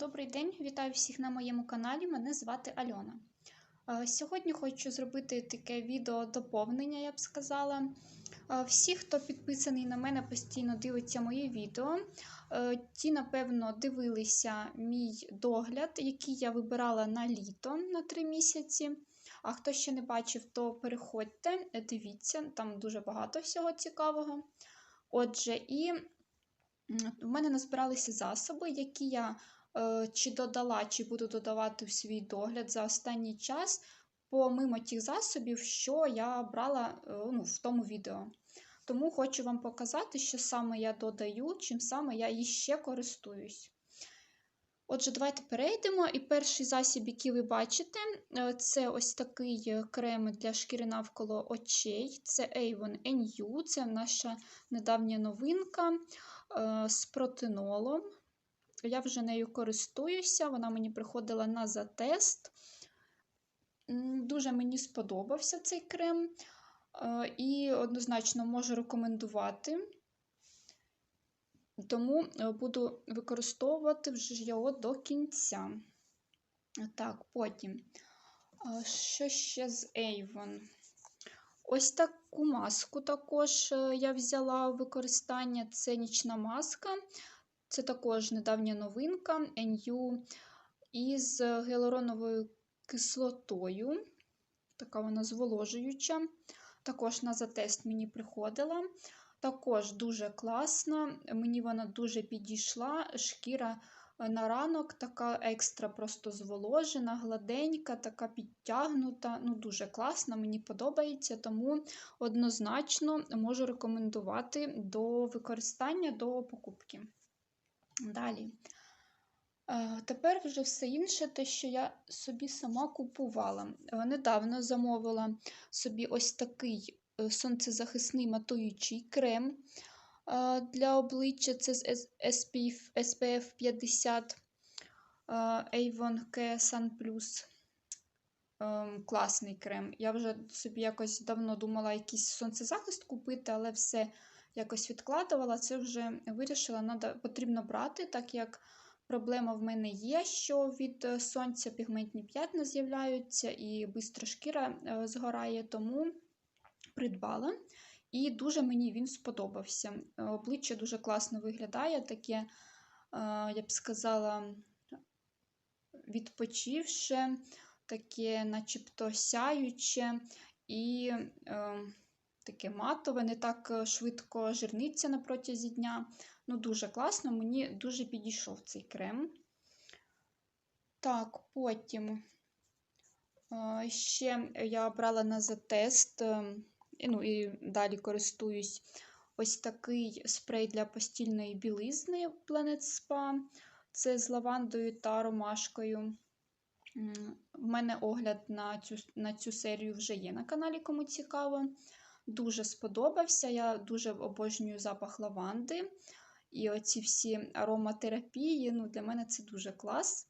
Добрий день, вітаю всіх на моєму каналі. Мене звати Альона. Е, Сьогодні хочу зробити таке відео доповнення, я б сказала. Е, Всі, хто підписаний на мене, постійно дивиться мої відео. е, Ті, напевно, дивилися мій догляд, який я вибирала на літо на 3 місяці. А хто ще не бачив, то переходьте, дивіться, там дуже багато всього цікавого. Отже, і в мене назбиралися засоби, які я чи додала, чи буду додавати в свій догляд за останній час, помимо тих засобів, що я брала е, ну, в тому відео. Тому хочу вам показати, що саме я додаю, чим саме я іще користуюсь. Отже, давайте перейдемо. І перший засіб, який ви бачите, е, це ось такий е, крем для шкіри навколо очей. Це Avon NU, це наша недавня новинка е, з протинолом. Я вже нею користуюся, вона мені приходила на затест. Дуже мені сподобався цей крем. е, І однозначно можу рекомендувати. Тому е, буду використовувати вже його до кінця. Так, потім. Що ще з Avon? Ось таку маску також е, я взяла в використання. Це нічна маска. Це також недавня новинка NU із гіалуроновою кислотою. Така вона зволожуюча. Також на затест мені приходила. Також дуже класна, мені вона дуже підійшла. Шкіра е, на ранок така екстра просто зволожена, гладенька, така підтягнута. Ну, Дуже класна, мені подобається, тому однозначно можу рекомендувати до використання, до покупки. Далі. Е, Тепер вже все інше, те, що я собі сама купувала. Е, Недавно замовила собі ось такий е, сонцезахисний матуючий крем для обличчя. Це з SPF, SPF 50 е, Avon K Sun Plus. Класний крем. Я вже собі якось давно думала якийсь сонцезахист купити, але все якось відкладувала. Це вже вирішила, надо, потрібно брати, так як проблема в мене є, що від е, сонця пігментні п'ятна з'являються і швидко шкіра е, згорає, тому придбала. І дуже мені він сподобався. Е, Обличчя дуже класно виглядає, таке, я б сказала, відпочивше, таке, начебто сяюче і е, таке матове, не так е, швидко жирниться на протязі дня. Ну, дуже класно, мені дуже підійшов цей крем. Так, потім е, ще я брала на затест, е, ну і далі користуюсь ось такий спрей для постільної білизни Planet Spa. Це з лавандою та ромашкою. В мене огляд на цю, на цю серію вже є на каналі, кому цікаво. Дуже сподобався. Я дуже обожнюю запах лаванди. І оці всі ароматерапії, ну, для мене це дуже клас.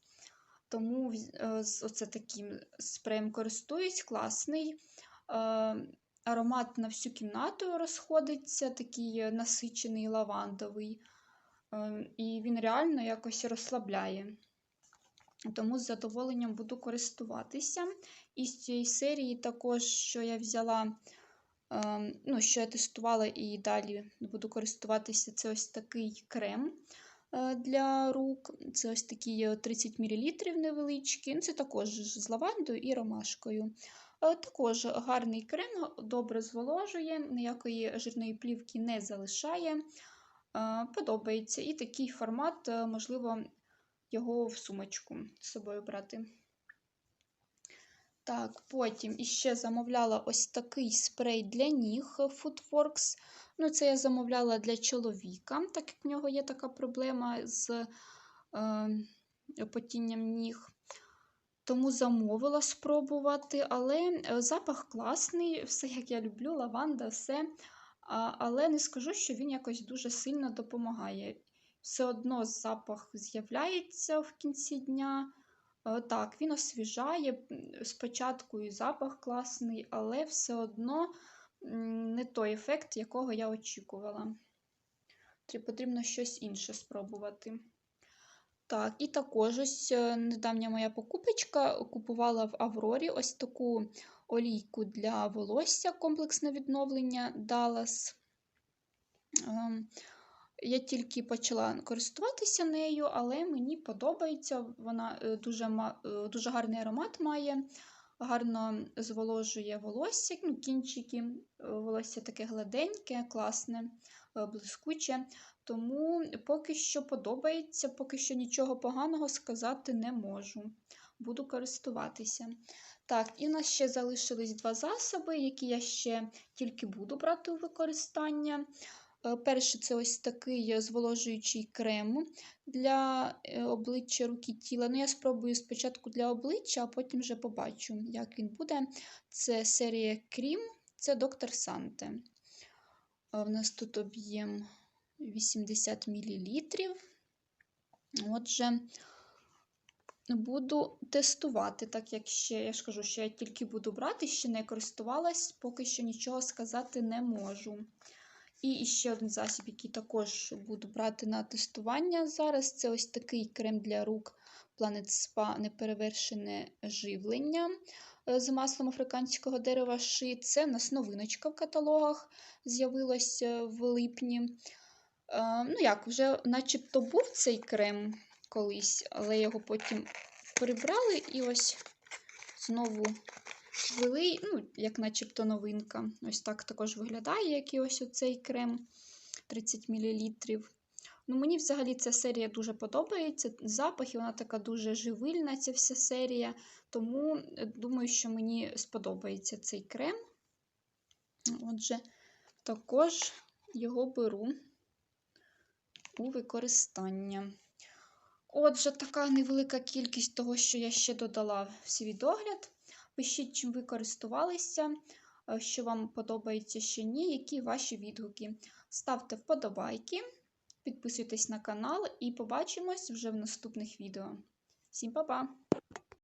Тому е, з оце таким спреєм користуюсь, класний. Е, Аромат на всю кімнату розходиться, такий насичений лавандовий. Е, І він реально якось розслабляє. Тому з задоволенням буду користуватися. І з цієї серії також, що я взяла, ну, що я тестувала і далі буду користуватися, це ось такий крем е, для рук. Це ось такий е, 30 мл невеличкий. Ну, Це також з лавандою і ромашкою. Е, Також гарний крем, добре зволожує, ніякої жирної плівки не залишає. Е, Подобається. І такий формат, можливо, його в сумочку з собою брати. Так, потім іще замовляла ось такий спрей для ніг Footworks. Ну, це я замовляла для чоловіка, так як в нього є така проблема з е, потінням ніг. Тому замовила спробувати, але е, запах класний, все як я люблю, лаванда, все. А, але не скажу, що він якось дуже сильно допомагає. Все одно запах з'являється в кінці дня. Е, Так, він освіжає. Спочатку і запах класний, але все одно не той ефект, якого я очікувала. Потрібно щось інше спробувати. Так, і також ось е, недавня моя покупочка купувала в Аврорі ось таку олійку для волосся комплексне відновлення Dallas. Я тільки почала користуватися нею, але мені подобається. Вона е, дуже, е, дуже гарний аромат має, гарно зволожує волосся, ну, кінчики. Е, Волосся таке гладеньке, класне, блискуче. Тому поки що подобається, поки що нічого поганого сказати не можу. Буду користуватися. Так, і в нас ще залишились два засоби, які я ще тільки буду брати у використання. Е, Перший це ось такий е, зволожуючий крем для е, обличчя, руки, тіла. Ну, я спробую спочатку для обличчя, а потім вже побачу, як він буде. Це серія Крім, це доктор Санте. В нас тут об'єм 80 мл. Отже, буду тестувати, так як ще, я ж кажу, що я тільки буду брати, ще не користувалась, поки що нічого сказати не можу. І ще один засіб, який також буду брати на тестування зараз. Це ось такий крем для рук Planet Spa неперевершене живлення е, з маслом африканського дерева ши. Це в нас новиночка в каталогах з'явилася в липні. Е, Ну як, вже начебто був цей крем колись, але його потім прибрали і ось знову ввели, ну, як начебто новинка. Ось так також виглядає, як і ось оцей крем 30 мл. Ну, мені взагалі ця серія дуже подобається. Запах, і вона така дуже живильна, ця вся серія. Тому е, думаю, що мені сподобається цей крем. Отже, також його беру у використання. Отже, така невелика кількість того, що я ще додала в свій догляд. Пишіть, чим ви користувалися, е, що вам подобається, що ні, які ваші відгуки. Ставте вподобайки, підписуйтесь на канал і побачимось вже в наступних відео. Всім па-па!